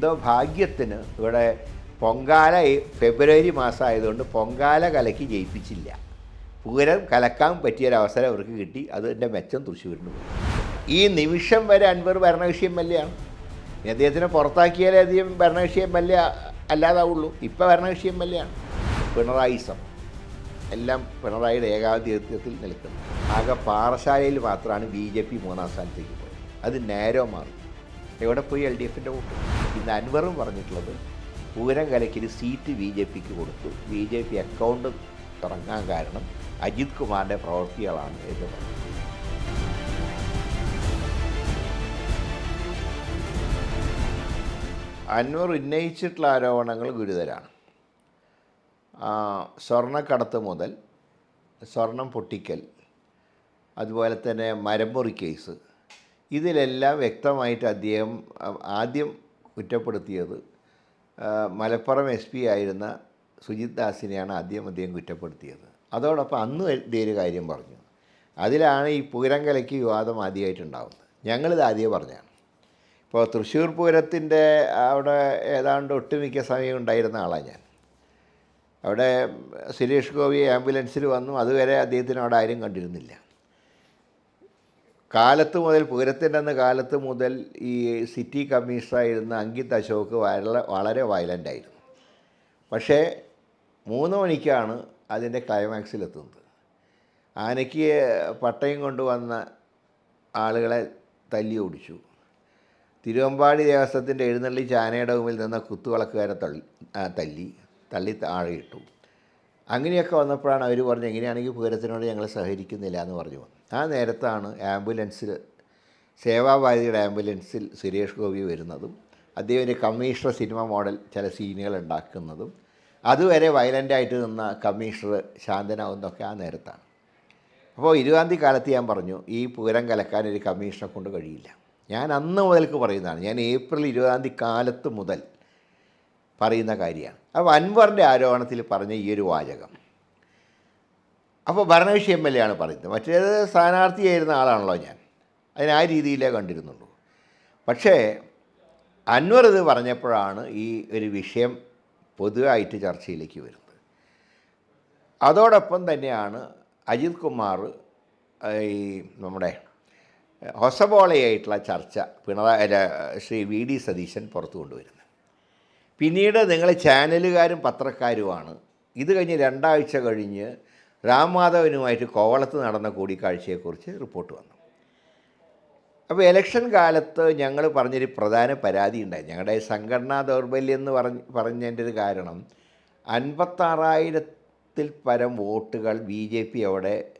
എന്തോ ഭാഗ്യത്തിന് ഇവിടെ പൊങ്കാല ഫെബ്രുവരി മാസമായതുകൊണ്ട് പൊങ്കാല കലക്കി ജയിപ്പിച്ചില്ല. പൂരം കലക്കാൻ പറ്റിയൊരവസരം അവർക്ക് കിട്ടി. അതിന്റെ മെച്ചം തൃശ്ശൂരിന് പോയി. ഈ നിമിഷം വരെ അൻവർ ഭരണകക്ഷി എം എൽ എ ആണ്. അദ്ദേഹത്തിനെ പുറത്താക്കിയാലേ അധികം ഭരണകക്ഷി എം എൽ എ അല്ലാതാവുള്ളൂ. ഇപ്പോൾ ഭരണകക്ഷി എം എൽ എ ആണ്. പിണറായിസം എല്ലാം പിണറായിയുടെ ഏകാധിപത്യത്തിൽ നിൽക്കുന്നു. ആകെ പാറശാലയിൽ മാത്രമാണ് ബി ജെ പി മൂന്നാം സ്ഥാനത്തേക്ക് പോയത്. അത് നേരോ മാറി എവിടെ പോയി എൽ ഡി എഫിന്റെ വോട്ട്? ഇന്ന് അൻവറും പറഞ്ഞിട്ടുള്ളത് പൂരം കലക്കിൽ സീറ്റ് ബി ജെ പിക്ക് കൊടുത്തു. ബി ജെ പി അക്കൗണ്ട് തുടങ്ങാൻ കാരണം അജിത് കുമാറിന്റെ പ്രവൃത്തികളാണ് എന്ന് പറഞ്ഞു. അൻവർ ഉന്നയിച്ചിട്ടുള്ള ആരോപണങ്ങൾ ഗുരുതരാണ്. സ്വർണക്കടത്ത് മുതൽ സ്വർണം പൊട്ടിക്കൽ അതുപോലെ തന്നെ മരമുറി കേസ് ഇതിലെല്ലാം വ്യക്തമായിട്ട് അദ്ദേഹം ആദ്യം കുറ്റപ്പെടുത്തിയത് മലപ്പുറം എസ് പി ആയിരുന്ന സുജിത് ദാസിനെയാണ് ആദ്യം അദ്ദേഹം കുറ്റപ്പെടുത്തിയത്. അതോടൊപ്പം അന്ന് ഇതേ ഒരു കാര്യം പറഞ്ഞു. അതിലാണ് ഈ പൂരം കലയ്ക്ക് വിവാദം ആദ്യമായിട്ടുണ്ടാകുന്നത് ഞങ്ങളിത് ആദ്യം പറഞ്ഞാണ്. ഇപ്പോൾ തൃശ്ശൂർ പൂരത്തിന്റെ അവിടെ ഏതാണ്ട് ഒട്ടുമിക്ക സമയം ഉണ്ടായിരുന്ന ആളാണ് ഞാൻ. അവിടെ സുരേഷ് ഗോപി ആംബുലൻസിൽ വന്നു. അതുവരെ അദ്ദേഹത്തിന് അവിടെ ആരും കണ്ടിരുന്നില്ല. കാലത്ത് മുതൽ പൂരത്തിന്റെ അന്ന് കാലത്ത് മുതൽ ഈ സിറ്റി കമ്മീഷണറായിരുന്ന അങ്കിത് അശോക് വളരെ വളരെ വയലന്റായിരുന്നു പക്ഷേ മൂന്ന് മണിക്കാണ് അതിന്റെ ക്ലൈമാക്സിലെത്തുന്നത് ആനയ്ക്ക് പട്ടയം കൊണ്ടുവന്ന ആളുകളെ തല്ലി ഓടിച്ചു. തിരുവമ്പാടി ദേവസ്വത്തിന്റെ എഴുന്നള്ളി ചാനയുടെ മുമ്പിൽ നിന്ന കുത്തുവിളക്കുകാരെ തള്ളി തല്ലി തള്ളി താഴെയിട്ടു. അങ്ങനെയൊക്കെ വന്നപ്പോഴാണ് അവർ പറഞ്ഞു എങ്ങനെയാണെങ്കിൽ പൂരത്തിനോട് ഞങ്ങൾ സഹകരിക്കുന്നില്ല എന്ന് പറഞ്ഞു ആ നേരത്താണ് ആംബുലൻസിൽ സേവാഭാരതിയുടെ ആംബുലൻസിൽ സുരേഷ് ഗോപി വരുന്നതും അദ്ദേഹം ഒരു കമ്മീഷണർ സിനിമ മോഡൽ ചില സീനുകൾ ഉണ്ടാക്കുന്നതും. അതുവരെ വയലന്റായിട്ട് നിന്ന കമ്മീഷണർ ശാന്തനാവുന്നതൊക്കെ ആ നേരത്താണ്. അപ്പോൾ ഇരുപതാം തീയതി കാലത്ത് ഞാൻ പറഞ്ഞു ഈ പൂരം കലക്കാൻ ഒരു കമ്മീഷനെ കൊണ്ട് കഴിയില്ല. ഞാൻ അന്ന് മുതൽക്ക് പറയുന്നതാണ് ഞാൻ ഏപ്രിൽ ഇരുപതാം തീയതി കാലത്ത് മുതൽ പറയുന്ന കാര്യമാണ്. അപ്പോൾ അൻവറിന്റെ ആരോപണത്തിൽ പറഞ്ഞ ഈ ഒരു വാചകം അപ്പോൾ ഭരണകക്ഷി എം എൽ എ ആണ് പറയുന്നത്. മറ്റേത് സ്ഥാനാർത്ഥിയായിരുന്ന ആളാണല്ലോ ഞാൻ. അതിന് ആ രീതിയിലേ കണ്ടിരുന്നുള്ളൂ. പക്ഷേ അൻവർ ഇത് പറഞ്ഞപ്പോഴാണ് ഈ ഒരു വിഷയം പൊതുവായിട്ട് ചർച്ചയിലേക്ക് വരുന്നത്. അതോടൊപ്പം തന്നെയാണ് അജിത് കുമാർ ഈ നമ്മുടെ ഹൊസബോളയായിട്ടുള്ള ചർച്ച പിണറായി ശ്രീ വി ഡി സതീശൻ പുറത്തു കൊണ്ടുവരുന്നത്. പിന്നീട് നിങ്ങൾ ചാനലുകാരും പത്രക്കാരുമാണ്. ഇത് കഴിഞ്ഞ് രണ്ടാഴ്ച കഴിഞ്ഞ് രാംമാധവനുമായിട്ട് കോവളത്ത് നടന്ന കൂടിക്കാഴ്ചയെക്കുറിച്ച് റിപ്പോർട്ട് വന്നു. അപ്പോൾ ഇലക്ഷൻ കാലത്ത് ഞങ്ങൾ പറഞ്ഞൊരു പ്രധാന പരാതി ഉണ്ടായി. ഞങ്ങളുടെ സംഘടനാ ദൗർബല്യം എന്ന് പറഞ്ഞ് പറഞ്ഞതിന്റെ ഒരു കാരണം അൻപത്താറായിരത്തിൽ പരം വോട്ടുകൾ ബി ജെ പി അവിടെ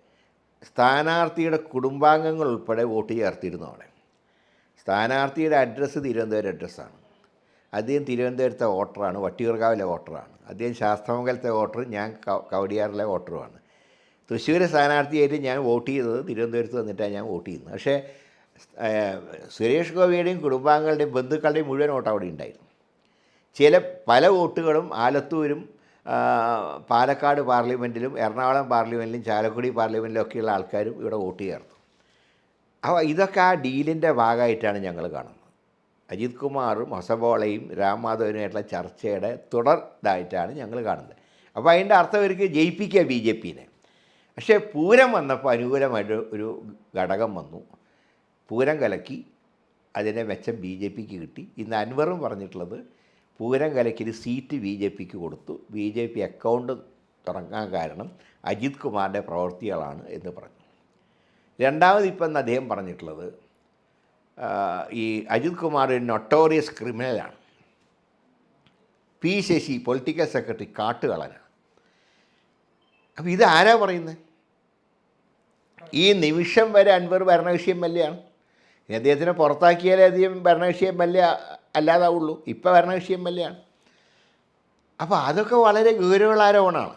സ്ഥാനാർത്ഥിയുടെ കുടുംബാംഗങ്ങൾ ഉൾപ്പെടെ വോട്ട് ചേർത്തിരുന്നു അവിടെ. സ്ഥാനാർത്ഥിയുടെ അഡ്രസ്സ് തിരുവനന്തപുരം അഡ്രസ്സാണ്. അദ്ദേഹം തിരുവനന്തപുരത്തെ വോട്ടറാണ് വട്ടിയൂർക്കാവിലെ വോട്ടറാണ്. അദ്ദേഹം ശാസ്ത്രമംഗലത്തെ വോട്ടർ ഞാൻ കവടിയാറിലെ വോട്ടറുമാണ്. തൃശ്ശൂർ സ്ഥാനാർത്ഥിയായിട്ട് ഞാൻ വോട്ട് ചെയ്തത് തിരുവനന്തപുരത്ത് വന്നിട്ടാണ് ഞാൻ വോട്ട് ചെയ്യുന്നത്. പക്ഷേ സുരേഷ് ഗോപിയുടെയും കുടുംബാംഗങ്ങളുടെയും ബന്ധുക്കളുടെയും മുഴുവൻ വോട്ട് അവിടെ ഉണ്ടായിരുന്നു. ചില പല വോട്ടുകളും ആലത്തൂരും പാലക്കാട് പാർലമെന്റിലും എറണാകുളം പാർലമെന്റിലും ചാലക്കുടി പാർലമെന്റിലും ഒക്കെയുള്ള ആൾക്കാരും ഇവിടെ വോട്ട് ചേർത്തു. അപ്പോൾ ഇതൊക്കെ ആ ഡീലിന്റെ ഭാഗമായിട്ടാണ് ഞങ്ങൾ കാണുന്നത്. അജിത് കുമാറും ഹൊസബോളയും രാം മാധവനുമായിട്ടുള്ള ചർച്ചയുടെ തുടർ ഇതായിട്ടാണ് ഞങ്ങൾ കാണുന്നത്. അപ്പോൾ അതിന്റെ അർത്ഥം അവർക്ക് ജയിപ്പിക്കുക ബി ജെ പിനെ. പക്ഷേ പൂരം വന്നപ്പോൾ അനുകൂലമായിട്ട് ഒരു ഘടകം വന്നു. പൂരം കലക്കി അതിനെ മെച്ചം ബി ജെ പിക്ക് കിട്ടി. ഇന്ന് അൻവറും പറഞ്ഞിട്ടുള്ളത് പൂരം കലക്കിൽ സീറ്റ് ബി ജെ പിക്ക് കൊടുത്തു. ബി ജെ പി അക്കൗണ്ട് തുടങ്ങാൻ കാരണം അജിത് കുമാറിന്റെ പ്രവൃത്തികളാണ് എന്ന് പറഞ്ഞു. രണ്ടാമത് ഇപ്പം അദ്ദേഹം പറഞ്ഞിട്ടുള്ളത് ഈ അജിത് കുമാർ ഒരു നൊട്ടോറിയസ് ക്രിമിനലാണ് പി ശശി പൊളിറ്റിക്കൽ സെക്രട്ടറി കാട്ടുകളനാണ്. അപ്പോൾ ഇത് ആരാ പറയുന്നത് ഈ നിമിഷം വരെ അൻവർ ഭരണകക്ഷി എം എൽ എ ആണ്. അദ്ദേഹത്തിനെ പുറത്താക്കിയാലേ അധികം ഭരണകക്ഷി എം എൽ എ അല്ലാതാവുള്ളൂ. ഇപ്പോൾ ഭരണകക്ഷി എം എൽ എ ആണ്. അപ്പോൾ അതൊക്കെ വളരെ ഗൗരവളാരോപണമാണ്.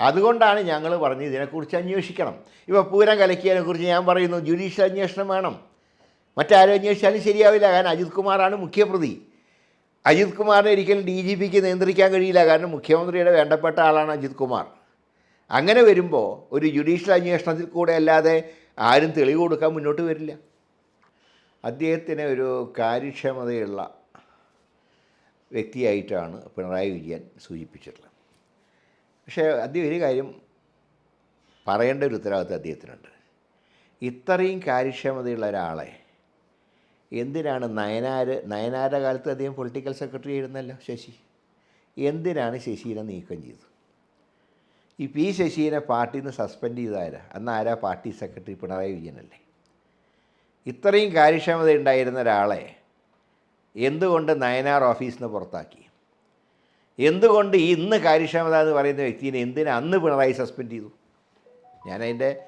അതുകൊണ്ടാണ് ഞങ്ങൾ പറഞ്ഞത് ഇതിനെക്കുറിച്ച് അന്വേഷിക്കണം. ഇപ്പോൾ പൂരം കലക്കിയതിനെക്കുറിച്ച് ഞാൻ പറയുന്നു ജുഡീഷ്യൽ അന്വേഷണം വേണം. മറ്റാരും അന്വേഷിച്ചാലും ശരിയാവില്ല. കാരണം അജിത് കുമാറാണ് മുഖ്യപ്രതി. അജിത് കുമാറിനെ ഒരിക്കലും ഡി ജി പിക്ക് നിയന്ത്രിക്കാൻ കഴിയില്ല. കാരണം മുഖ്യമന്ത്രിയുടെ വേണ്ടപ്പെട്ട ആളാണ് അജിത് കുമാർ. അങ്ങനെ വരുമ്പോൾ ഒരു ജുഡീഷ്യൽ അന്വേഷണത്തിൽ കൂടെ അല്ലാതെ ആരും തെളിവ് കൊടുക്കാൻ മുന്നോട്ട് വരില്ല. അദ്ദേഹത്തിന് ഒരു കാര്യക്ഷമതയുള്ള വ്യക്തിയായിട്ടാണ് പിണറായി വിജയൻ സൂചിപ്പിച്ചിട്ടുള്ളത്. പക്ഷേ അദ്ദേഹം ഒരു കാര്യം പറയേണ്ട ഒരു ഉത്തരവാദിത്വം അദ്ദേഹത്തിനുണ്ട്. ഇത്രയും കാര്യക്ഷമതയുള്ള ഒരാളെ എന്തിനാണ് നയനാർ നയനാരുടെ കാലത്ത് അദ്ദേഹം പൊളിറ്റിക്കൽ സെക്രട്ടറി ആയിരുന്നല്ലോ ശശി? എന്തിനാണ് ശശീനെ നീക്കം ചെയ്തത്? ഈ പി ശശീനെ പാർട്ടിയിൽ നിന്ന് സസ്പെൻഡ് ചെയ്താരാ അന്ന് ആരാ പാർട്ടി സെക്രട്ടറി? പിണറായി വിജയനല്ലേ? ഇത്രയും കാര്യക്ഷമത ഉണ്ടായിരുന്ന ഒരാളെ എന്തുകൊണ്ട് നയനാർ ഓഫീസിൽ നിന്ന് പുറത്താക്കി? എന്തുകൊണ്ട് ഇന്ന് കാര്യക്ഷമത എന്ന് പറയുന്ന വ്യക്തിനെ എന്തിനാ അന്ന് പിണറായി സസ്പെൻഡ് ചെയ്തു? ഞാനതിന്റെ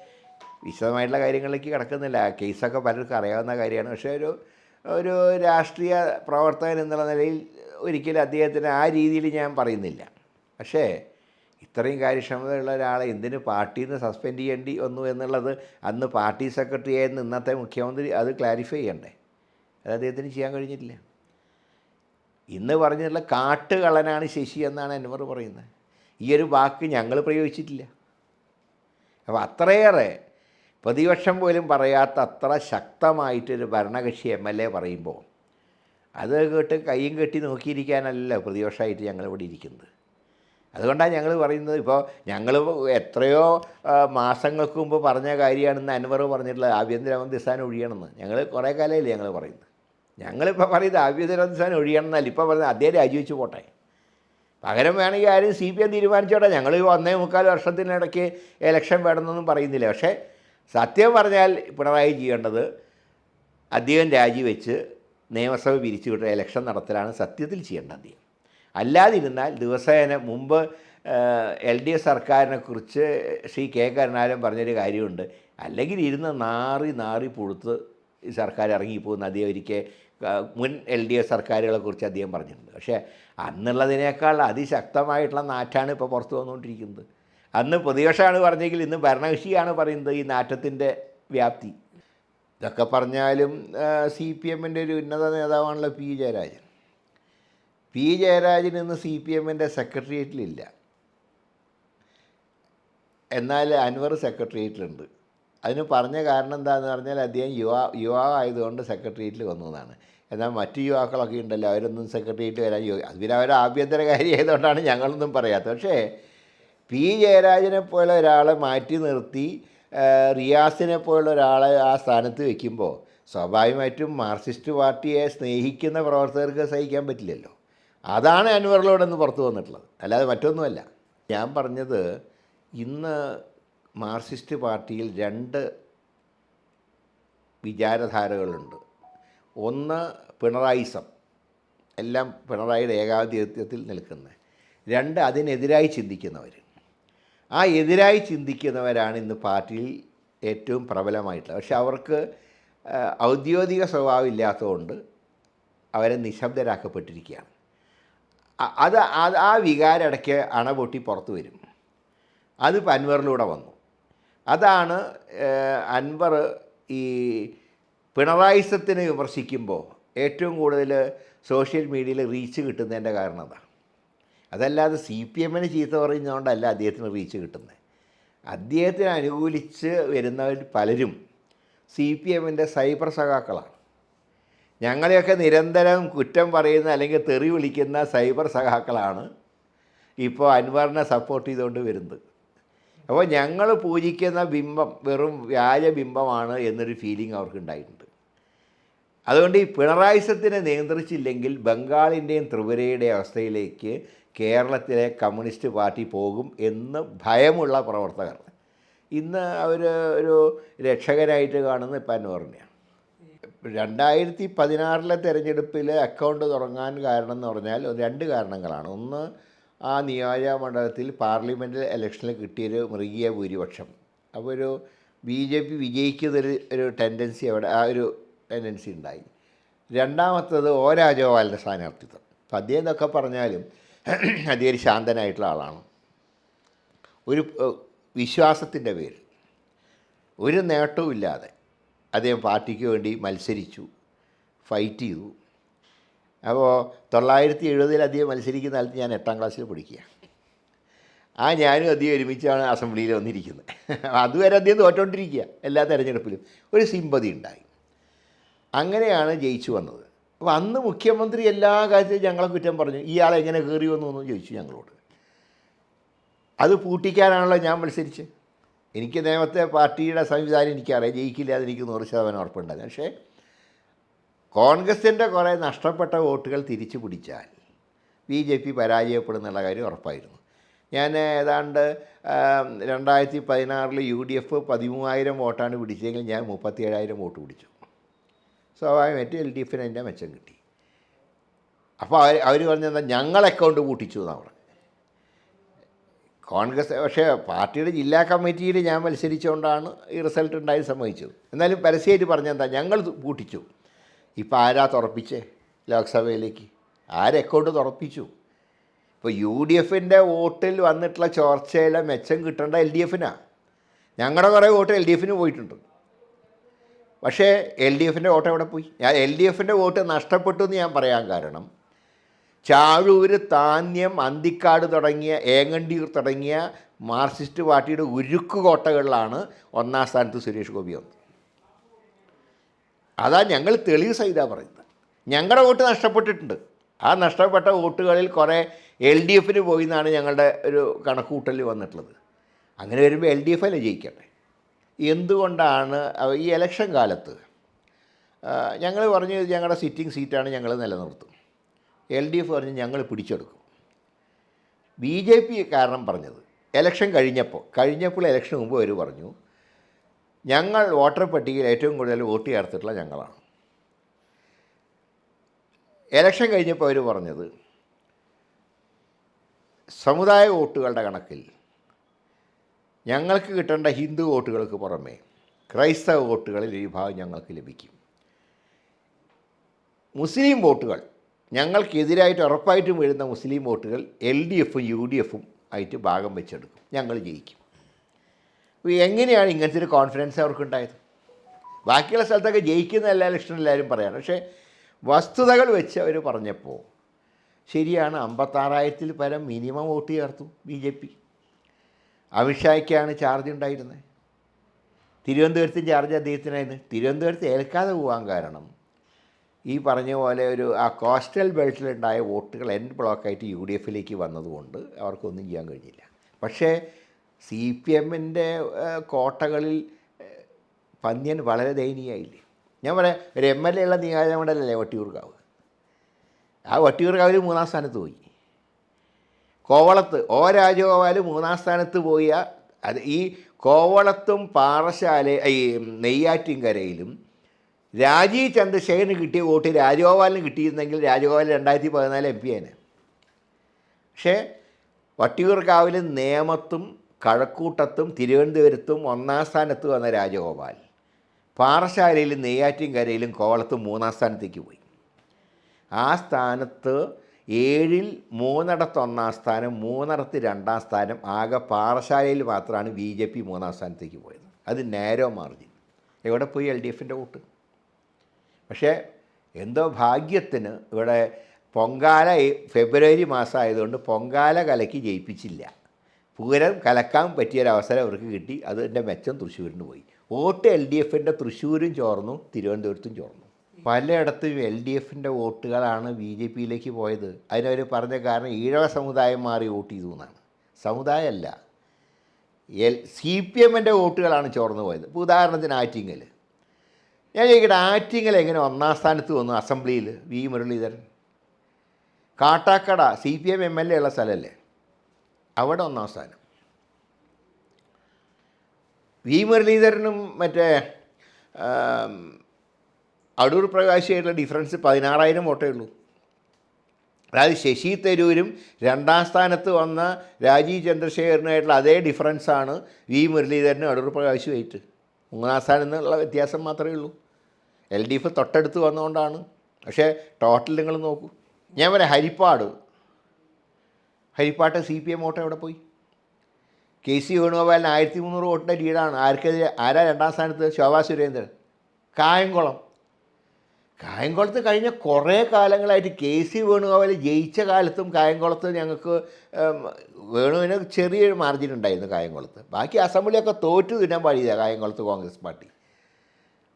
വിശദമായിട്ടുള്ള കാര്യങ്ങളിലേക്ക് കിടക്കുന്നില്ല. കേസൊക്കെ പലർക്കും അറിയാവുന്ന കാര്യമാണ്. പക്ഷേ ഒരു ഒരു രാഷ്ട്രീയ പ്രവർത്തകൻ എന്നുള്ള നിലയിൽ ഒരിക്കലും അദ്ദേഹത്തിന് ആ രീതിയിൽ ഞാൻ പറയുന്നില്ല. പക്ഷേ ഇത്രയും കാര്യക്ഷമതയുള്ള ഒരാളെ എന്തിന് പാർട്ടിയിൽ നിന്ന് സസ്പെൻഡ് ചെയ്യേണ്ടി വന്നു എന്നുള്ളത് അന്ന് പാർട്ടി സെക്രട്ടറി ആയിരുന്ന ഇന്നത്തെ മുഖ്യമന്ത്രി അത് ക്ലാരിഫൈ ചെയ്യണ്ടേ? അത് അദ്ദേഹത്തിന് ചെയ്യാൻ കഴിഞ്ഞിട്ടില്ല. ഇന്ന് പറഞ്ഞിട്ടുള്ള കാട്ടുകള്ളനാണ് ശശി എന്നാണ് അൻവർ പറയുന്നത്. ഈ ഒരു വാക്ക് ഞങ്ങൾ പ്രയോഗിച്ചിട്ടില്ല. അപ്പോൾ അത്രയേറെ പ്രതിപക്ഷം പോലും പറയാത്ത അത്ര ശക്തമായിട്ടൊരു ഭരണകക്ഷി എം എൽ എ പറയുമ്പോൾ അത് കേട്ട് കൈയും കെട്ടി നോക്കിയിരിക്കാനല്ല പ്രതിപക്ഷമായിട്ട് ഞങ്ങൾ ഇവിടെ ഇരിക്കുന്നത്. അതുകൊണ്ടാണ് ഞങ്ങൾ പറയുന്നത്. ഇപ്പോൾ ഞങ്ങൾ എത്രയോ മാസങ്ങൾക്ക് മുമ്പ് പറഞ്ഞ കാര്യമാണെന്ന് അൻവർ പറഞ്ഞിട്ടുള്ളത്. ആഭ്യന്തര മന്ത്രിസ്ഥാനം ഒഴിയണമെന്ന്. ഞങ്ങൾ കുറേ കാലമല്ലേ ഞങ്ങൾ പറയുന്നത്. ഞങ്ങളിപ്പോൾ പറയുന്നത് ആഭ്യന്തര മന്ത്രിസ്ഥാനം ഒഴിയണം എന്നല്ല ഇപ്പോൾ പറയുന്നത് അദ്ദേഹം രാജിവെച്ച് പോട്ടെ. പകരം വേണമെങ്കിൽ ആരും സി പി എം തീരുമാനിച്ചോട്ടെ. ഞങ്ങൾ ഒന്നേ മുക്കാൽ വർഷത്തിനിടയ്ക്ക് ഇലക്ഷൻ വേണമെന്നൊന്നും പറയുന്നില്ല. പക്ഷേ സത്യം പറഞ്ഞാൽ പിണറായി ചെയ്യേണ്ടത് അദ്ദേഹം രാജിവെച്ച് നിയമസഭ പിരിച്ചുവിട്ട ഇലക്ഷൻ നടത്തലാണ് സത്യത്തിൽ ചെയ്യേണ്ടത്. അദ്ദേഹം അല്ലാതിരുന്നാൽ ദിവസേന മുമ്പ് എൽ ഡി എഫ് സർക്കാരിനെ കുറിച്ച് ശ്രീ കെ കരുണാകരൻ പറഞ്ഞൊരു കാര്യമുണ്ട്. അല്ലെങ്കിൽ ഇരുന്ന് നാറി നാറി പൊടുത്ത് ഈ സർക്കാർ ഇറങ്ങിപ്പോകുന്ന അദ്ദേഹം ഒരിക്കൽ മുൻ എൽ ഡി എഫ് സർക്കാരുകളെ കുറിച്ച് അദ്ദേഹം പറഞ്ഞിട്ടുണ്ട്. പക്ഷേ അന്നുള്ളതിനേക്കാൾ അതിശക്തമായിട്ടുള്ള നാറ്റാണ് ഇപ്പോൾ പുറത്തു വന്നുകൊണ്ടിരിക്കുന്നത്. അന്ന് പ്രതിപക്ഷമാണ് പറഞ്ഞെങ്കിൽ ഇന്ന് ഭരണകക്ഷിയാണ് പറയുന്നത് ഈ നാറ്റത്തിന്റെ വ്യാപ്തി. ഇതൊക്കെ പറഞ്ഞാലും സി പി എമ്മിന്റെ ഒരു ഉന്നത നേതാവാണല്ലോ പി ജയരാജൻ. പി ജയരാജൻ ഇന്ന് സി പി എമ്മിന്റെ സെക്രട്ടേറിയറ്റിലില്ല. എന്നാൽ അൻവർ സെക്രട്ടേറിയറ്റിലുണ്ട്. അതിന് പറഞ്ഞ കാരണം എന്താണെന്ന് പറഞ്ഞാൽ അദ്ദേഹം യുവാ യുവാവായതുകൊണ്ട് സെക്രട്ടേറിയറ്റിൽ വന്നതാണ് എന്നാൽ മറ്റു യുവാക്കളൊക്കെ ഉണ്ടല്ലോ അവരൊന്നും സെക്രട്ടേറിയറ്റ് വരാൻ യോഗ അത് പിന്നെ അവർ ആഭ്യന്തര കാര്യമായതുകൊണ്ടാണ് ഞങ്ങളൊന്നും പറയാത്തത്. പക്ഷേ പി ജയരാജനെ പോലെ ഒരാളെ മാറ്റി നിർത്തി റിയാസിനെ പോലുള്ള ഒരാളെ ആ സ്ഥാനത്ത് വയ്ക്കുമ്പോൾ സ്വാഭാവികമായിട്ടും മാർക്സിസ്റ്റ് പാർട്ടിയെ സ്നേഹിക്കുന്ന പ്രവർത്തകർക്ക് സഹിക്കാൻ പറ്റില്ലല്ലോ. അതാണ് അൻവറിലൂടെ പുറത്തു വന്നിട്ടുള്ളത്. അല്ലാതെ മറ്റൊന്നുമല്ല. ഞാൻ പറഞ്ഞത് ഇന്ന് മാർക്സിസ്റ്റ് പാർട്ടിയിൽ രണ്ട് വിചാരധാരകളുണ്ട്. ഒന്ന് പിണറായിസം. എല്ലാം പിണറായിയുടെ ഏകാധിപത്യത്തിൽ നിൽക്കുന്നത്. രണ്ട് അതിനെതിരായി ചിന്തിക്കുന്നവർ. ആ എതിരായി ചിന്തിക്കുന്നവരാണ് ഇന്ന് പാർട്ടിയിൽ ഏറ്റവും പ്രബലമായിട്ടുള്ളത്. പക്ഷെ അവർക്ക് ഔദ്യോഗിക സ്വഭാവം ഇല്ലാത്തതുകൊണ്ട് അവരെ നിശബ്ദരാക്കപ്പെട്ടിരിക്കുകയാണ്. അത് അത് ആ വികാരം ഇടയ്ക്ക് അണ പൊട്ടി പുറത്തു വരും. അത് ഇപ്പോൾ അൻവറിലൂടെ വന്നു. അതാണ് അൻവർ ഈ പിണറായിസത്തിനെ വിമർശിക്കുമ്പോൾ ഏറ്റവും കൂടുതൽ സോഷ്യൽ മീഡിയയിൽ റീച്ച് കിട്ടുന്നതിന്റെ കാരണം അതാണ്. അതല്ലാതെ സി പി എമ്മിന് ചീത്ത പറയുന്നതുകൊണ്ടല്ല അദ്ദേഹത്തിന് റീച്ച് കിട്ടുന്നത്. അദ്ദേഹത്തിന് അനുകൂലിച്ച് വരുന്നവർ പലരും സി പി എമ്മിന്റെ സൈബർ സഖാക്കളാണ്. ഞങ്ങളെയൊക്കെ നിരന്തരം കുറ്റം പറയുന്ന അല്ലെങ്കിൽ തെറി വിളിക്കുന്ന സൈബർ സഖാക്കളാണ് ഇപ്പോൾ അൻവറിനെ സപ്പോർട്ട് ചെയ്തുകൊണ്ട് വരുന്നത്. അപ്പോൾ ഞങ്ങൾ പൂജിക്കുന്ന ബിംബം വെറും വ്യാജ ബിംബമാണ് എന്നൊരു ഫീലിംഗ് അവർക്കുണ്ടായിട്ടുണ്ട്. അതുകൊണ്ട് ഈ പിണറായിസത്തിനെ നിയന്ത്രിച്ചില്ലെങ്കിൽ ബംഗാളിന്റെയും ത്രിപുരയുടെയും അവസ്ഥയിലേക്ക് കേരളത്തിലെ കമ്മ്യൂണിസ്റ്റ് പാർട്ടി പോകും എന്ന് ഭയമുള്ള പ്രവർത്തകർ. ഇന്ന് അവർ ഒരു രക്ഷകനായിട്ട് കാണുന്ന ഇപ്പം അൻവറിനെയാണ്. രണ്ടായിരത്തി പതിനാറിലെ തെരഞ്ഞെടുപ്പിൽ അക്കൗണ്ട് തുടങ്ങാൻ കാരണം എന്ന് പറഞ്ഞാൽ രണ്ട് കാരണങ്ങളാണ്. ഒന്ന് ആ നിയോജക മണ്ഡലത്തിൽ പാർലമെന്റ് ഇലക്ഷനിൽ കിട്ടിയൊരു മൃഗീയ ഭൂരിപക്ഷം. അപ്പോൾ ഒരു ബി ജെ പി വിജയിക്കുന്നൊരു ഒരു ടെൻഡൻസി അവിടെ ആ ഒരു ടെൻഡൻസി ഉണ്ടായി. രണ്ടാമത്തത് ഒ രാജഗോപാലിന്റെ സ്ഥാനാർത്ഥിത്വം. അപ്പം അദ്ദേഹം എന്നൊക്കെ പറഞ്ഞാലും അദ്ദേഹം ശാന്തനായിട്ടുള്ള ആളാണ്. ഒരു വിശ്വാസത്തിന്റെ പേരിൽ. ഒരു നേട്ടവും ഇല്ലാതെ അദ്ദേഹം പാർട്ടിക്ക് വേണ്ടി മത്സരിച്ചു ഫൈറ്റ് ചെയ്തു. അപ്പോൾ തൊള്ളായിരത്തി എഴുപതിൽ അദ്ദേഹം മത്സരിക്കുന്ന കാലത്ത് ഞാൻ എട്ടാം ക്ലാസ്സിൽ പഠിക്കുക ആ ഞാനും അദ്ദേഹം ഒരുമിച്ചാണ് അസംബ്ലിയിൽ വന്നിരിക്കുന്നത്. അതുവരെ അദ്ദേഹം തോറ്റോണ്ടിരിക്കുക എല്ലാ തെരഞ്ഞെടുപ്പിലും. ഒരു സിമ്പതി ഉണ്ടായി. അങ്ങനെയാണ് ജയിച്ചു വന്നത്. അപ്പോൾ അന്ന് മുഖ്യമന്ത്രി എല്ലാ കാര്യത്തിലും ഞങ്ങളെ കുറ്റം പറഞ്ഞു ഇയാളെ എങ്ങനെ കയറി വന്നു? എന്ന് ചോദിച്ചു ഞങ്ങളോട്. അത് പൂട്ടിക്കാനാണല്ലോ ഞാൻ മത്സരിച്ച് എനിക്ക് നേമത്തെ പാർട്ടിയുടെ സംവിധാനം എനിക്കറിയാം. ജയിക്കില്ല അതെനിക്ക് നൂറ് ശതമാനം ഉറപ്പുണ്ടായിരുന്നു. പക്ഷേ കോൺഗ്രസിന്റെ കുറേ നഷ്ടപ്പെട്ട വോട്ടുകൾ തിരിച്ചു പിടിച്ചാൽ ബി ജെ പി പരാജയപ്പെടുന്നുള്ള കാര്യം ഉറപ്പായിരുന്നു. ഞാൻ ഏതാണ്ട് രണ്ടായിരത്തി പതിനാറിൽ യു ഡി എഫ് പതിമൂവായിരം വോട്ടാണ് പിടിച്ചതെങ്കിൽ ഞാൻ മുപ്പത്തിയേഴായിരം വോട്ട് പിടിച്ചു. സ്വാഭാവികമായിട്ട് എൽ ഡി എഫിന് അതിന്റെ മെച്ചം കിട്ടി. അപ്പോൾ അവർ അവർ പറഞ്ഞെന്താ ഞങ്ങൾ അക്കൗണ്ട് കൂട്ടിച്ചു എന്നാണ് പറഞ്ഞത്. കോൺഗ്രസ് പക്ഷേ പാർട്ടിയുടെ ജില്ലാ കമ്മിറ്റിയിൽ ഞാൻ മത്സരിച്ചുകൊണ്ടാണ് ഈ റിസൾട്ട് ഉണ്ടായി സംഭവിച്ചത്. എന്നാലും പരസ്യമായിട്ട് പറഞ്ഞെന്താ ഞങ്ങൾ പൂട്ടിച്ചു. ഇപ്പോൾ ആരാ തുറപ്പിച്ചേ ലോക്സഭയിലേക്ക്? ആരെക്കൗണ്ട് തുറപ്പിച്ചു? ഇപ്പോൾ യു ഡി എഫിന്റെ വോട്ടിൽ വന്നിട്ടുള്ള ചോർച്ചയിലെ മെച്ചം കിട്ടേണ്ട എൽ ഡി എഫിനാണ് ഞങ്ങളുടെ കുറേ വോട്ട് എൽ ഡി എഫിന് പോയിട്ടുണ്ട്. പക്ഷേ എൽ ഡി എഫിന്റെ വോട്ട് എവിടെ പോയി? ഞാൻ എൽ ഡി എഫിന്റെ വോട്ട് നഷ്ടപ്പെട്ടു എന്ന് ഞാൻ പറയാൻ കാരണം ചാഴൂര് താന്യം അന്തിക്കാട് തുടങ്ങിയ ഏങ്ങണ്ടിയൂർ തുടങ്ങിയ മാർക്സിസ്റ്റ് പാർട്ടിയുടെ ഉരുക്ക് കോട്ടകളിലാണ് ഒന്നാം സ്ഥാനത്ത് സുരേഷ് ഗോപി വന്നത്. അതാ ഞങ്ങൾ തെളിവ് സഹിതാ പറയുന്നത്. ഞങ്ങളുടെ വോട്ട് നഷ്ടപ്പെട്ടിട്ടുണ്ട്. ആ നഷ്ടപ്പെട്ട വോട്ടുകളിൽ കുറേ എൽ ഡി എഫിന് പോയി എന്നാണ് ഞങ്ങളുടെ ഒരു കണക്കുകൂട്ടൽ വന്നിട്ടുള്ളത്. അങ്ങനെ വരുമ്പോൾ എൽ ഡി എഫ് അല്ലേ ജയിക്കട്ടെ? എന്തുകൊണ്ടാണ് ഈ ഇലക്ഷൻ കാലത്ത് ഞങ്ങൾ പറഞ്ഞു ഞങ്ങളുടെ സിറ്റിംഗ് സീറ്റാണ് ഞങ്ങൾ നിലനിർത്തും എൽ ഡി എഫ് പറഞ്ഞ് ഞങ്ങൾ പിടിച്ചെടുക്കും. ബി ജെ പി കാരണം പറഞ്ഞത്. എലക്ഷൻ കഴിഞ്ഞപ്പോൾ കഴിഞ്ഞപ്പോൾ ഇലക്ഷൻ മുമ്പ് അവർ പറഞ്ഞു ഞങ്ങൾ വോട്ടർ പട്ടികയിൽ ഏറ്റവും കൂടുതൽ വോട്ട് ചേർത്തിട്ടുള്ള ഞങ്ങളാണ്. എലക്ഷൻ കഴിഞ്ഞപ്പോൾ അവർ പറഞ്ഞത് സമുദായ വോട്ടുകളുടെ കണക്കിൽ ഞങ്ങൾക്ക് കിട്ടേണ്ട ഹിന്ദു വോട്ടുകൾക്ക് പുറമേ ക്രൈസ്തവ വോട്ടുകളിൽ ഒരു ഭാഗം ഞങ്ങൾക്ക് ലഭിക്കും. മുസ്ലിം വോട്ടുകൾ ഞങ്ങൾക്കെതിരായിട്ട് ഉറപ്പായിട്ടും വരുന്ന മുസ്ലിം വോട്ടുകൾ എൽ ഡി എഫും യു ഡി എഫും ആയിട്ട് ഭാഗം വെച്ചെടുക്കും. ഞങ്ങൾ ജയിക്കും. എങ്ങനെയാണ് ഇങ്ങനത്തെ ഒരു കോൺഫിഡൻസ് അവർക്കുണ്ടായത്? ബാക്കിയുള്ള സ്ഥലത്തൊക്കെ ജയിക്കുന്ന എല്ലാ ഇലക്ഷനും എല്ലാവരും പറയാണ്. പക്ഷേ വസ്തുതകൾ വെച്ച് അവർ പറഞ്ഞപ്പോൾ ശരിയാണ് അമ്പത്താറായിരത്തിൽ പരം മിനിമം വോട്ട് ചേർത്തു ബി ജെ പി. അമിത്ഷായ്ക്കാണ് ചാർജ് ഉണ്ടായിരുന്നത്. തിരുവനന്തപുരത്ത് ചാർജ് അദ്ദേഹത്തിനായിരുന്നു. തിരുവനന്തപുരത്ത് ഏൽക്കാതെ പോകാൻ കാരണം ഈ പറഞ്ഞ പോലെ ഒരു ആ കോസ്റ്റൽ ബെൽറ്റിലുണ്ടായ വോട്ടുകൾ എൻ ബ്ലോക്കായിട്ട് യു ഡി എഫിലേക്ക് വന്നതുകൊണ്ട് അവർക്കൊന്നും ചെയ്യാൻ കഴിഞ്ഞില്ല. പക്ഷേ സി പി എമ്മിന്റെ കോട്ടകളിൽ പന്ന്യൻ വളരെ ദയനീയമായില്ലേ ഞാൻ പറയാം ഒരു എം എൽ എ ഉള്ള നിയോജകമണ്ഡലല്ലേ വട്ടിയൂർക്കാവ്? ആ വട്ടിയൂർക്കാവിൽ മൂന്നാം സ്ഥാനത്ത് പോയി. കോവളത്ത് ഓ രാജഗോപാൽ മൂന്നാം സ്ഥാനത്ത് പോയ അത് ഈ കോവളത്തും പാറശാല ഈ നെയ്യാറ്റിൻകരയിലും രാജീവ് ചന്ദ്രശേഖരന് കിട്ടിയ വോട്ട് രാജഗോപാലിന് കിട്ടിയിരുന്നെങ്കിൽ രാജഗോപാൽ രണ്ടായിരത്തി പതിനാല് എം പി ആണ് പക്ഷേ വട്ടിയൂർക്കാവിൽ നേമത്തും കഴക്കൂട്ടത്തും തിരുവനന്തപുരത്തും ഒന്നാം സ്ഥാനത്ത് വന്ന രാജഗോപാൽ. പാറശാലയിലും നെയ്യാറ്റിൻകരയിലും കോവളത്തും മൂന്നാം സ്ഥാനത്തേക്ക് പോയി. ആ സ്ഥാനത്ത് ഏഴിൽ മൂന്നിടത്ത് ഒന്നാം സ്ഥാനം മൂന്നിടത്ത് രണ്ടാം സ്ഥാനം ആകെ പാറശാലയിൽ മാത്രമാണ് ബി ജെ പി മൂന്നാം സ്ഥാനത്തേക്ക് പോയത്. അത് നേരോ മാർജിൻ എവിടെ പോയി എൽ ഡി എഫിന്റെ വോട്ട്? പക്ഷേ എന്തോ ഭാഗ്യത്തിന് ഇവിടെ പൊങ്കാല ഫെബ്രുവരി മാസമായതുകൊണ്ട് പൊങ്കാല കലക്കി ജയിപ്പിച്ചില്ല. പൂരം കലക്കാൻ പറ്റിയൊരവസരം അവർക്ക് കിട്ടി. അതിന്റെ മെച്ചം തൃശ്ശൂരിന് പോയി. വോട്ട് എൽ ഡി എഫിന്റെ തൃശ്ശൂരും ചോർന്നു തിരുവനന്തപുരത്തും ചോർന്നു. പലയിടത്തും എൽ ഡി എഫിന്റെ വോട്ടുകളാണ് ബി ജെ പിയിലേക്ക് പോയത്. അതിനവർ പറഞ്ഞ കാരണം ഈഴവ സമുദായം മാറി വോട്ട് ചെയ്തു എന്നാണ്. സമുദായമല്ല. എൽ സി പി എമ്മിന്റെ വോട്ടുകളാണ് ചോർന്നു പോയത്. ഇപ്പോൾ ഉദാഹരണത്തിന് ആറ്റിങ്ങൽ. ഞാൻ ചോദിക്കട്ടെ ആറ്റിങ്ങൽ എങ്ങനെ ഒന്നാം സ്ഥാനത്ത് വന്നു അസംബ്ലിയിൽ V Muraleedharan? Kattakkada C P M M L A ഉള്ള സ്ഥലമല്ലേ? അവിടെ ഒന്നാം സ്ഥാനം. വി മുരളീധരനും മറ്റേ അടൂർ പ്രകാശിയായിട്ടുള്ള ഡിഫറൻസ് പതിനാറായിരം വോട്ടേ ഉള്ളൂ. അതായത് ശശി തരൂരും രണ്ടാം സ്ഥാനത്ത് വന്ന രാജീവ് ചന്ദ്രശേഖരനുമായിട്ടുള്ള അതേ ഡിഫറൻസാണ് വി മുരളീധരനും അടൂർ പ്രകാശുമായിട്ട്. മൂന്നാം സ്ഥാനം എന്നുള്ള വ്യത്യാസം മാത്രമേ ഉള്ളൂ. എൽ ഡി എഫ് തൊട്ടടുത്ത് വന്നുകൊണ്ടാണ് പക്ഷേ ടോട്ടൽ നിങ്ങൾ നോക്കൂ. ഞാൻ വരെ Harippad. ഹരിപ്പാട്ട് C P M vote എവിടെ പോയി? കെ സി വേണുഗോപാലിന് ആയിരത്തി മുന്നൂറ് വോട്ടിന്റെ ലീഡാണ് ആർക്കെതിരെ ആരാ രണ്ടാം സ്ഥാനത്ത്? ശോഭാ സുരേന്ദ്രൻ. കായംകുളം. കായംകുളത്ത് കഴിഞ്ഞ കുറേ കാലങ്ങളായിട്ട് കെ സി വേണുഗോപാൽ ജയിച്ച കാലത്തും കായംകുളത്ത് ഞങ്ങൾക്ക് വേണുവിന് ചെറിയൊരു മാർജിൻ ഉണ്ടായിരുന്നു കായംകുളത്ത്. ബാക്കി അസംബ്ലിയൊക്കെ തോറ്റു തിന്നാൻ പാടില്ല കായംകുളത്ത് കോൺഗ്രസ് പാർട്ടി.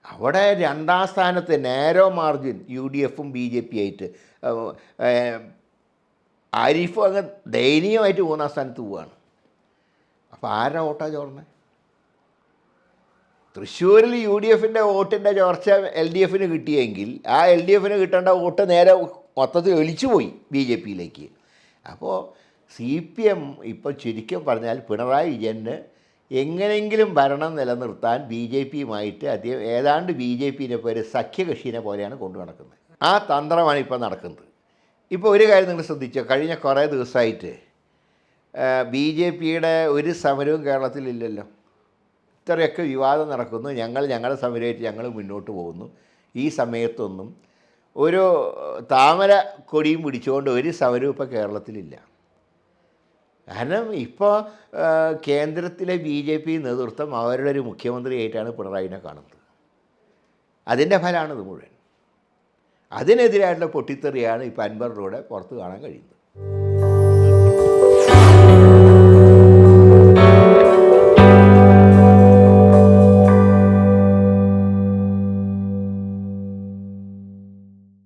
അവിടെ രണ്ടാം സ്ഥാനത്ത് നേരോ മാർജിൻ യു ഡി എഫും ബി ജെ പി ആയിട്ട് ആരിഫ് അങ്ങ് ദയനീയമായിട്ട് മൂന്നാം സ്ഥാനത്ത് പോവുകയാണ് അപ്പോൾ ആരാ വോട്ടാ ചോർന്നത് തൃശ്ശൂരിൽ യു ഡി എഫിന്റെ വോട്ടിന്റെ ചോർച്ച എൽ ഡി എഫിന് കിട്ടിയെങ്കിൽ ആ എൽ ഡി എഫിന് കിട്ടേണ്ട വോട്ട് നേരെ മൊത്തത്തിൽ ഒലിച്ചു പോയി ബി ജെ പിയിലേക്ക്. അപ്പോൾ സി പി എം ഇപ്പോൾ ചുരുക്കം പറഞ്ഞാൽ പിണറായി വിജയന് എങ്ങനെയെങ്കിലും ഭരണം നിലനിർത്താൻ ബി ജെ പിയുമായിട്ട് അദ്ദേഹം ഏതാണ്ട് ബി ജെ പിനെ പോലെ സഖ്യകക്ഷീനെ പോലെയാണ് കൊണ്ടു നടക്കുന്നത്. ആ തന്ത്രമാണ് ഇപ്പോൾ നടക്കുന്നത്. ഇപ്പോൾ ഒരു കാര്യം നിങ്ങൾ ശ്രദ്ധിച്ചോ? കഴിഞ്ഞ കുറേ ദിവസമായിട്ട് ബി ജെ പിയുടെ ഒരു സമരവും കേരളത്തിലില്ലല്ലോ ഇത്രയൊക്കെ വിവാദം നടക്കുന്നു. ഞങ്ങൾ ഞങ്ങളെ സമരമായിട്ട് ഞങ്ങൾ മുന്നോട്ട് പോകുന്നു. ഈ സമയത്തൊന്നും ഒരു താമര കൊടിയും പിടിച്ചുകൊണ്ട് ഒരു സമരവും ഇപ്പോൾ കേരളത്തിലില്ല. കാരണം ഇപ്പോൾ കേന്ദ്രത്തിലെ ബി ജെ പി നേതൃത്വം അവരുടെ ഒരു മുഖ്യമന്ത്രിയായിട്ടാണ് പിണറായിനെ കാണുന്നത്. അതിന്റെ ഫലമാണിത് മുഴുവൻ. അതിനെതിരായിട്ടുള്ള പൊട്ടിത്തെറിയാണ് ഇപ്പോൾ അൻവറിലൂടെ പുറത്ത് കാണാൻ കഴിയുന്നത്.